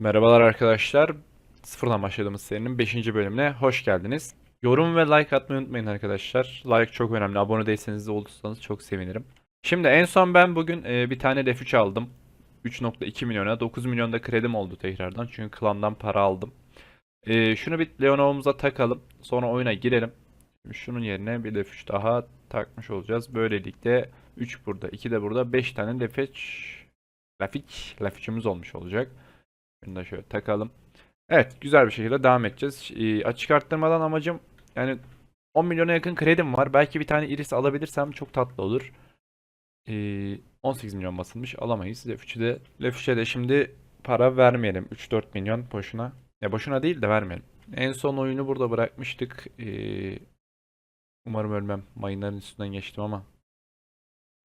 Merhabalar arkadaşlar. Sıfırdan başladığımız serinin 5. bölümüne hoş geldiniz. Yorum ve like atmayı unutmayın arkadaşlar. Like çok önemli. Abone değilseniz de olursanız çok sevinirim. Şimdi en son ben bugün e, bir tane F3 aldım. 3.2 milyona. 9 milyonda kredim oldu tekrardan. Çünkü klandan para aldım. E, şunu bir Leonov'umuza takalım. Sonra oyuna girelim. Şunun yerine bir F3 daha takmış olacağız. Böylelikle 3 burada, 2 de burada, 5 tane F3 Lafik, Lafiç'imiz olmuş olacak. Bunu da şöyle takalım. Evet güzel bir şekilde devam edeceğiz. Ee, açık arttırmadan amacım yani 10 milyona yakın kredim var. Belki bir tane iris alabilirsem çok tatlı olur. Ee, 18 milyon basılmış alamayız. Lefüç'e de, Lefüç'e de şimdi para vermeyelim. 3-4 milyon boşuna. Ya boşuna değil de vermeyelim. En son oyunu burada bırakmıştık. Ee, umarım ölmem. Mayınların üstünden geçtim ama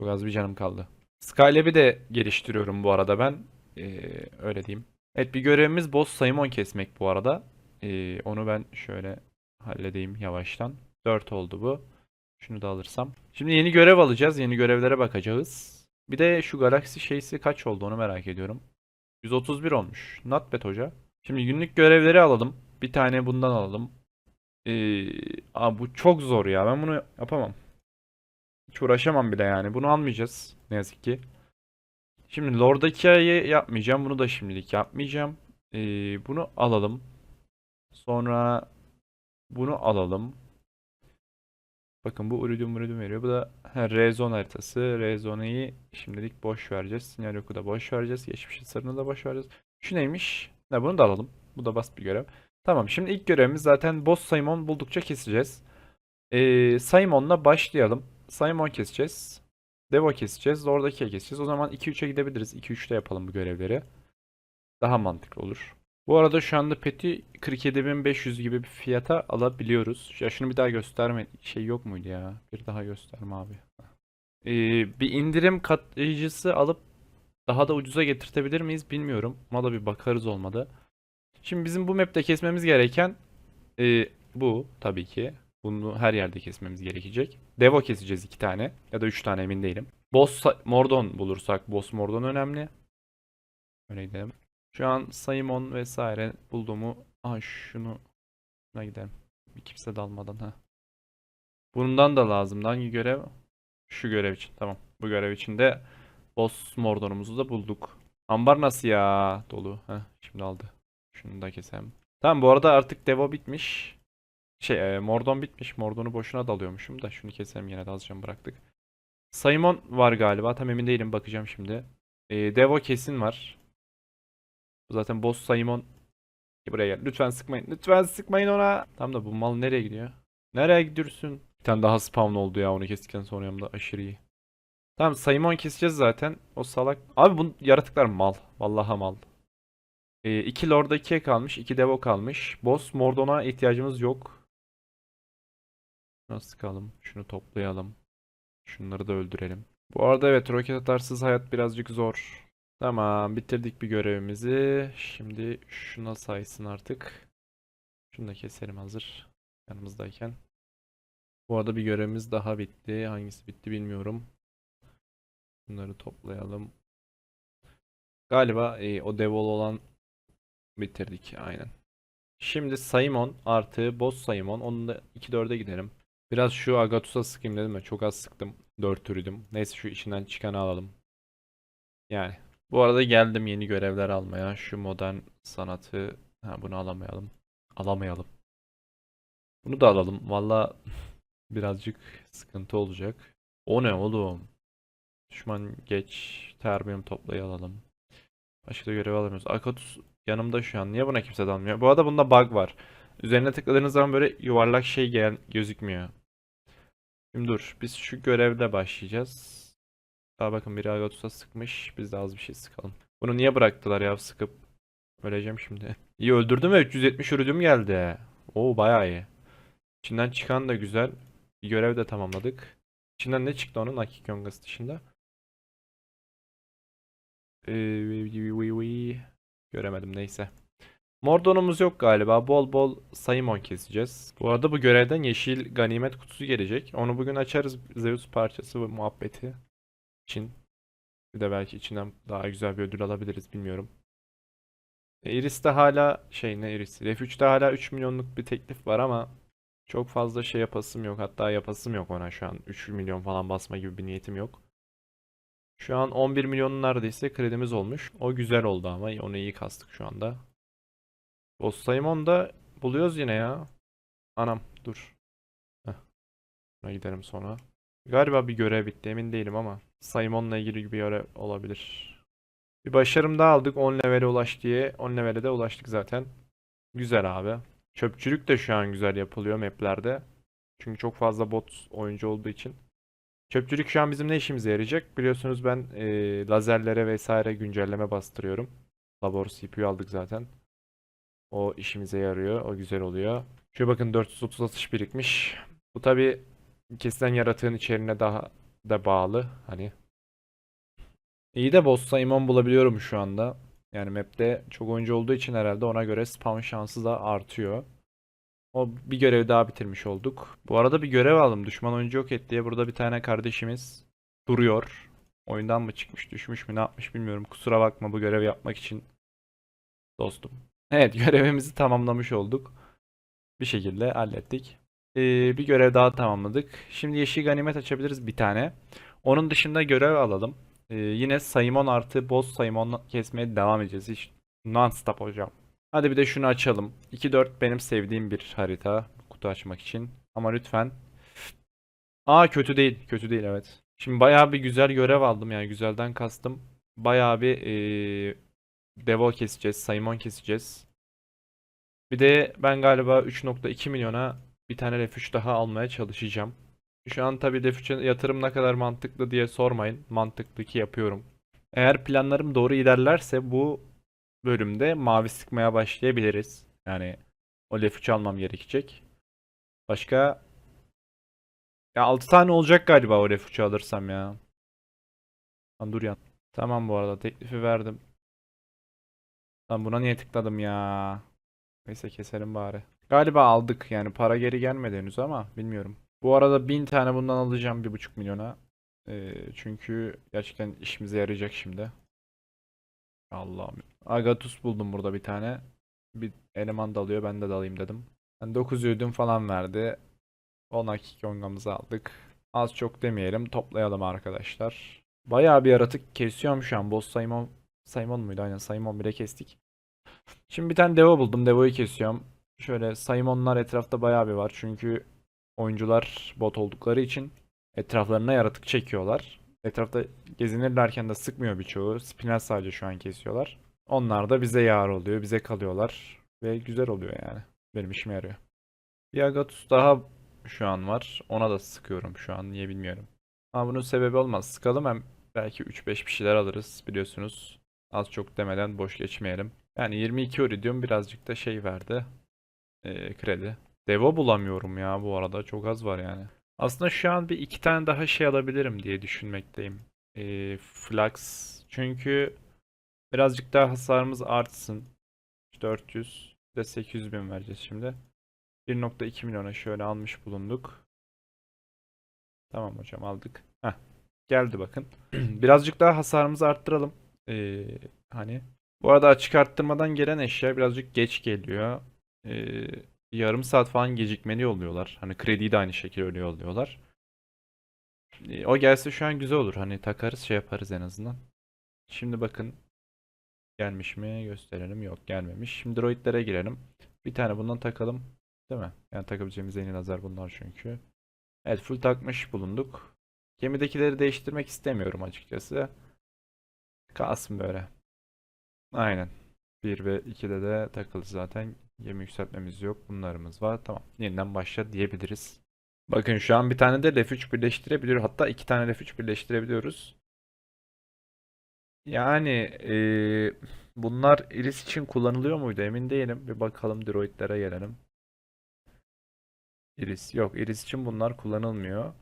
çok az bir canım kaldı. Skylab'i de geliştiriyorum bu arada ben. Ee, öyle diyeyim. Evet bir görevimiz boss Simon kesmek bu arada. Ee, onu ben şöyle halledeyim yavaştan. 4 oldu bu. Şunu da alırsam. Şimdi yeni görev alacağız. Yeni görevlere bakacağız. Bir de şu galaksi şeysi kaç oldu onu merak ediyorum. 131 olmuş. Not hoca. Şimdi günlük görevleri alalım. Bir tane bundan alalım. Ee, aa, bu çok zor ya. Ben bunu yapamam. Hiç uğraşamam bile yani. Bunu almayacağız. Ne yazık ki. Şimdi Lord Akia'yı yapmayacağım. Bunu da şimdilik yapmayacağım. Ee, bunu alalım. Sonra bunu alalım. Bakın bu uridium uridium veriyor. Bu da ha, Rezone haritası. Rezone'yi şimdilik boş vereceğiz. Sinyal yoku da boş vereceğiz. Geçmiş sarını da boş vereceğiz. Şu neymiş? Ha, bunu da alalım. Bu da basit bir görev. Tamam şimdi ilk görevimiz zaten Boss Simon buldukça keseceğiz. Ee, Simon'la başlayalım. Simon keseceğiz. Devo keseceğiz. Oradaki keseceğiz. O zaman 2-3'e gidebiliriz. 2-3'te yapalım bu görevleri. Daha mantıklı olur. Bu arada şu anda peti 47.500 gibi bir fiyata alabiliyoruz. Ya şunu bir daha gösterme. Şey yok muydu ya? Bir daha gösterme abi. Ee, bir indirim katlayıcısı alıp daha da ucuza getirtebilir miyiz bilmiyorum. Ona da bir bakarız olmadı. Şimdi bizim bu map'te kesmemiz gereken e, bu tabii ki. Bunu her yerde kesmemiz gerekecek. Devo keseceğiz iki tane. Ya da üç tane emin değilim. Boss Mordon bulursak Boss Mordon önemli. Öyle gidelim. Şu an Simon vesaire bulduğumu... Aha şunu... Şuna gidelim. Bir kimse dalmadan ha. Bundan da lazım. Hangi görev? Şu görev için. Tamam. Bu görev için de Boss Mordon'umuzu da bulduk. Ambar nasıl ya? Dolu. Heh, şimdi aldı. Şunu da keselim. Tamam bu arada artık Devo bitmiş. Şey e, Mordon bitmiş. Mordon'u boşuna dalıyormuşum da şunu keselim yine de azıcık bıraktık. Simon var galiba. Tam emin değilim. Bakacağım şimdi. E, Devo kesin var. Zaten boss Simon. Buraya gel. Lütfen sıkmayın. Lütfen sıkmayın ona. Tam da bu mal nereye gidiyor? Nereye gidiyorsun? Bir tane daha spawn oldu ya onu kestikten sonra yanımda aşırı iyi. Tamam Simon keseceğiz zaten. O salak. Abi bu yaratıklar mal. Vallahi mal. E, iki Lord'a ikiye kalmış. iki Devo kalmış. Boss Mordon'a ihtiyacımız yok. Nasıl sıkalım? Şunu toplayalım. Şunları da öldürelim. Bu arada evet roket atarsız hayat birazcık zor. Tamam bitirdik bir görevimizi. Şimdi şuna saysın artık. Şunu da keselim hazır. Yanımızdayken. Bu arada bir görevimiz daha bitti. Hangisi bitti bilmiyorum. Bunları toplayalım. Galiba e, o devol olan bitirdik aynen. Şimdi Simon artı Boss Simon. Onu da 2-4'e gidelim. Biraz şu Agatus'a sıkayım dedim ya. Çok az sıktım. 4 türüdüm. Neyse şu içinden çıkanı alalım. Yani. Bu arada geldim yeni görevler almaya. Şu modern sanatı. Ha bunu alamayalım. Alamayalım. Bunu da alalım. Valla birazcık sıkıntı olacak. O ne oğlum? Düşman geç. Terbium toplayı alalım. Başka da görev alamıyoruz. Akatus yanımda şu an. Niye buna kimse dalmıyor? Bu arada bunda bug var. Üzerine tıkladığınız zaman böyle yuvarlak şey gel gözükmüyor. Şimdi dur. Biz şu görevle başlayacağız. Daha bakın biri Agatus'a sıkmış. Biz de az bir şey sıkalım. Bunu niye bıraktılar ya sıkıp? Öleceğim şimdi. İyi öldürdüm ve 370 ürünüm geldi. Oo bayağı iyi. İçinden çıkan da güzel. Bir görev de tamamladık. İçinden ne çıktı onun Akik Yongas dışında? Ee, Göremedim neyse. Mordon'umuz yok galiba. Bol bol Simon keseceğiz. Bu arada bu görevden yeşil ganimet kutusu gelecek. Onu bugün açarız. Zeus parçası ve muhabbeti için. Bir de belki içinden daha güzel bir ödül alabiliriz bilmiyorum. E, Iris'te hala şey ne Iris? Ref3'te hala 3 milyonluk bir teklif var ama çok fazla şey yapasım yok. Hatta yapasım yok ona şu an. 3 milyon falan basma gibi bir niyetim yok. Şu an 11 milyonun neredeyse kredimiz olmuş. O güzel oldu ama onu iyi kastık şu anda. Boss Simon da buluyoruz yine ya. Anam dur. Heh. Buna gidelim sonra. Galiba bir görev bitti emin değilim ama Simon'la ilgili bir görev olabilir. Bir başarım daha aldık 10 levele ulaş diye. 10 levele de ulaştık zaten. Güzel abi. Çöpçülük de şu an güzel yapılıyor maplerde. Çünkü çok fazla bot oyuncu olduğu için. Çöpçülük şu an bizim ne işimize yarayacak? Biliyorsunuz ben e, lazerlere vesaire güncelleme bastırıyorum. Labor CPU aldık zaten. O işimize yarıyor. O güzel oluyor. Şöyle bakın 430 atış birikmiş. Bu tabi kesilen yaratığın içeriğine daha da bağlı. Hani İyi de boss Simon bulabiliyorum şu anda. Yani map'te çok oyuncu olduğu için herhalde ona göre spawn şansı da artıyor. O bir görevi daha bitirmiş olduk. Bu arada bir görev aldım. Düşman oyuncu yok et diye burada bir tane kardeşimiz duruyor. Oyundan mı çıkmış, düşmüş mü, ne yapmış bilmiyorum. Kusura bakma bu görevi yapmak için dostum. Evet, görevimizi tamamlamış olduk. Bir şekilde hallettik. Ee, bir görev daha tamamladık. Şimdi yeşil ganimet açabiliriz bir tane. Onun dışında görev alalım. Ee, yine Simon artı boss Simon kesmeye devam edeceğiz. Hiç non-stop hocam. Hadi bir de şunu açalım. 2-4 benim sevdiğim bir harita. Kutu açmak için. Ama lütfen. Aa kötü değil. Kötü değil evet. Şimdi bayağı bir güzel görev aldım yani güzelden kastım. Bayağı bir ee, Devo keseceğiz. Simon keseceğiz. Bir de ben galiba 3.2 milyona bir tane F3 daha almaya çalışacağım. Şu an tabii F3'e yatırım ne kadar mantıklı diye sormayın. Mantıklı ki yapıyorum. Eğer planlarım doğru ilerlerse bu bölümde mavi sıkmaya başlayabiliriz. Yani o F3 almam gerekecek. Başka ya 6 tane olacak galiba o F3'ü alırsam ya. Lan dur ya. Tamam bu arada teklifi verdim. Lan buna niye tıkladım ya? Neyse keselim bari. Galiba aldık yani para geri gelmedi henüz ama bilmiyorum. Bu arada 1000 tane bundan alacağım 1.5 milyona. Ee, çünkü gerçekten işimize yarayacak şimdi. Allah'ım. Agatus buldum burada bir tane. Bir eleman dalıyor ben de dalayım dedim. Ben 9 ödüm falan verdi. 10 hakiki ongamızı aldık. Az çok demeyelim toplayalım arkadaşlar. Bayağı bir yaratık kesiyorum şu an. Boss Simon, Simon muydu? Aynen Simon bile kestik. Şimdi bir tane Devo buldum. Devo'yu kesiyorum. Şöyle Simon'lar etrafta bayağı bir var. Çünkü oyuncular bot oldukları için etraflarına yaratık çekiyorlar. Etrafta gezinirlerken de sıkmıyor birçoğu. Spinel sadece şu an kesiyorlar. Onlar da bize yar oluyor. Bize kalıyorlar. Ve güzel oluyor yani. Benim işime yarıyor. Bir Agatus daha şu an var. Ona da sıkıyorum şu an. Niye bilmiyorum. Ama bunun sebebi olmaz. Sıkalım hem belki 3-5 bir şeyler alırız biliyorsunuz. Az çok demeden boş geçmeyelim. Yani 22 Iridium birazcık da şey verdi. Ee, kredi. Devo bulamıyorum ya bu arada. Çok az var yani. Aslında şu an bir iki tane daha şey alabilirim diye düşünmekteyim. Ee, Flux. Çünkü birazcık daha hasarımız artsın. 400 bir de 800 bin vereceğiz şimdi. 1.2 milyona şöyle almış bulunduk. Tamam hocam aldık. Heh, geldi bakın. birazcık daha hasarımızı arttıralım. Ee, hani. Bu arada açık arttırmadan gelen eşya birazcık geç geliyor. Ee, yarım saat falan gecikmeli yolluyorlar. Hani krediyi de aynı şekilde öyle yolluyorlar. E, O gelse şu an güzel olur. Hani takarız şey yaparız en azından. Şimdi bakın gelmiş mi gösterelim. Yok gelmemiş. Şimdi droidlere girelim. Bir tane bundan takalım. Değil mi? Yani takabileceğimiz en iyi lazer bunlar çünkü. Evet full takmış bulunduk. Gemidekileri değiştirmek istemiyorum açıkçası. Kalsın böyle. Aynen. 1 ve 2'de de takılı zaten. Gemi yükseltmemiz yok. Bunlarımız var. Tamam. Yeniden başla diyebiliriz. Bakın şu an bir tane de F3 birleştirebiliyor. Hatta iki tane F3 birleştirebiliyoruz. Yani eee, bunlar Iris için kullanılıyor muydu emin değilim. Bir bakalım droidlere gelelim. Iris yok. Iris için bunlar kullanılmıyor.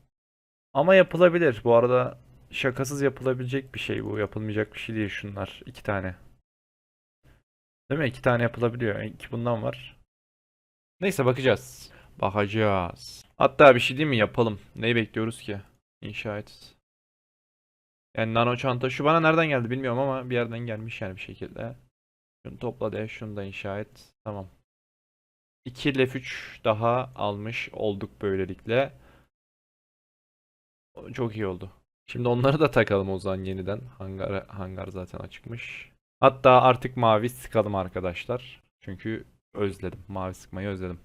Ama yapılabilir. Bu arada şakasız yapılabilecek bir şey bu. Yapılmayacak bir şey değil şunlar. iki tane. Değil mi? İki tane yapılabiliyor. İki bundan var. Neyse bakacağız. Bakacağız. Hatta bir şey değil mi yapalım. Neyi bekliyoruz ki? İnşa et. Yani nano çanta şu bana nereden geldi bilmiyorum ama bir yerden gelmiş yani bir şekilde. Şunu topla de şunu da inşa et. Tamam. 2 lef 3 daha almış olduk böylelikle. Çok iyi oldu. Şimdi onları da takalım o zaman yeniden. Hangar, hangar zaten açıkmış. Hatta artık mavi sıkalım arkadaşlar. Çünkü özledim. Mavi sıkmayı özledim.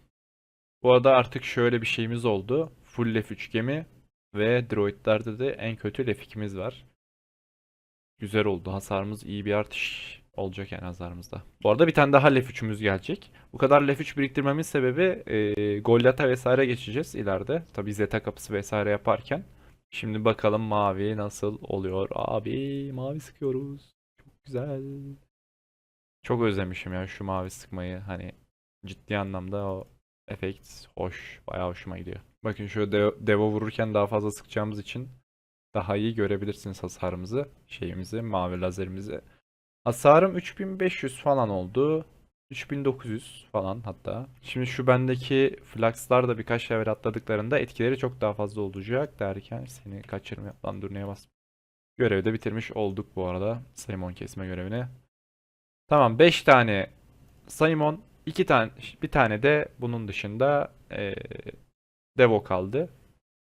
Bu arada artık şöyle bir şeyimiz oldu. Full lef 3 gemi ve droidlerde de en kötü lef 2'miz var. Güzel oldu. Hasarımız iyi bir artış olacak yani hasarımızda. Bu arada bir tane daha lef 3'ümüz gelecek. Bu kadar lef 3 biriktirmemin sebebi e, Golyata vesaire geçeceğiz ileride. Tabii Zeta kapısı vesaire yaparken. Şimdi bakalım mavi nasıl oluyor. Abi mavi sıkıyoruz. Çok güzel. Çok özlemişim ya şu mavi sıkmayı. Hani ciddi anlamda o efekt hoş. Bayağı hoşuma gidiyor. Bakın şöyle dev, devo vururken daha fazla sıkacağımız için daha iyi görebilirsiniz hasarımızı. Şeyimizi, mavi lazerimizi. Hasarım 3500 falan oldu. 3900 falan hatta. Şimdi şu bendeki fluxlar da birkaç level atladıklarında etkileri çok daha fazla olacak derken seni kaçırmıyor. Lan dur neye bas. Görevi de bitirmiş olduk bu arada. Simon kesme görevini. Tamam 5 tane Simon, 2 tane bir tane de bunun dışında eee Devo kaldı.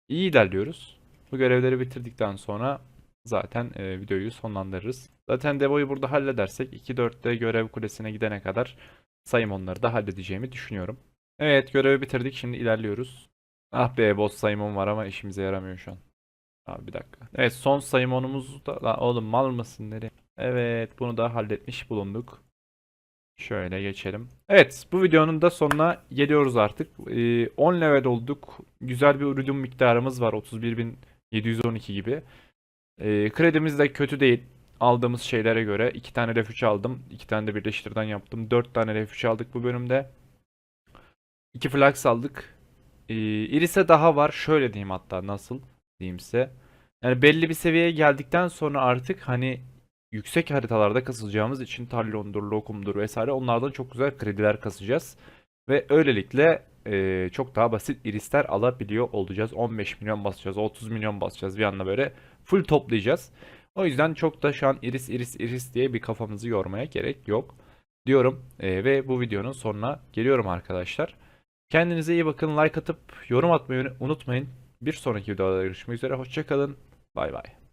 İyi ilerliyoruz. Bu görevleri bitirdikten sonra zaten e, videoyu sonlandırırız. Zaten Devo'yu burada halledersek 2-4'te görev kulesine gidene kadar Simon'ları da halledeceğimi düşünüyorum. Evet görevi bitirdik şimdi ilerliyoruz. Ah be boss Simon var ama işimize yaramıyor şu an. Abi bir dakika. Evet son Simon'umuz da Lan oğlum mal mısın nereye? Evet bunu da halletmiş bulunduk. Şöyle geçelim. Evet bu videonun da sonuna geliyoruz artık. Ee, 10 level olduk. Güzel bir ürün miktarımız var. 31.712 gibi. Ee, kredimiz de kötü değil. Aldığımız şeylere göre. 2 tane ref 3 aldım. 2 tane de birleştirden yaptım. 4 tane ref 3 aldık bu bölümde. 2 flax aldık. Ee, Iris'e daha var. Şöyle diyeyim hatta nasıl diyeyim size. Yani belli bir seviyeye geldikten sonra artık hani yüksek haritalarda kasılacağımız için Talon'dur, Lokum'dur vesaire onlardan çok güzel krediler kasacağız. Ve öylelikle e, çok daha basit irisler alabiliyor olacağız. 15 milyon basacağız, 30 milyon basacağız bir anda böyle full toplayacağız. O yüzden çok da şu an iris iris iris diye bir kafamızı yormaya gerek yok diyorum. E, ve bu videonun sonuna geliyorum arkadaşlar. Kendinize iyi bakın, like atıp yorum atmayı unutmayın. Bir sonraki videoda görüşmek üzere, hoşçakalın, bay bay.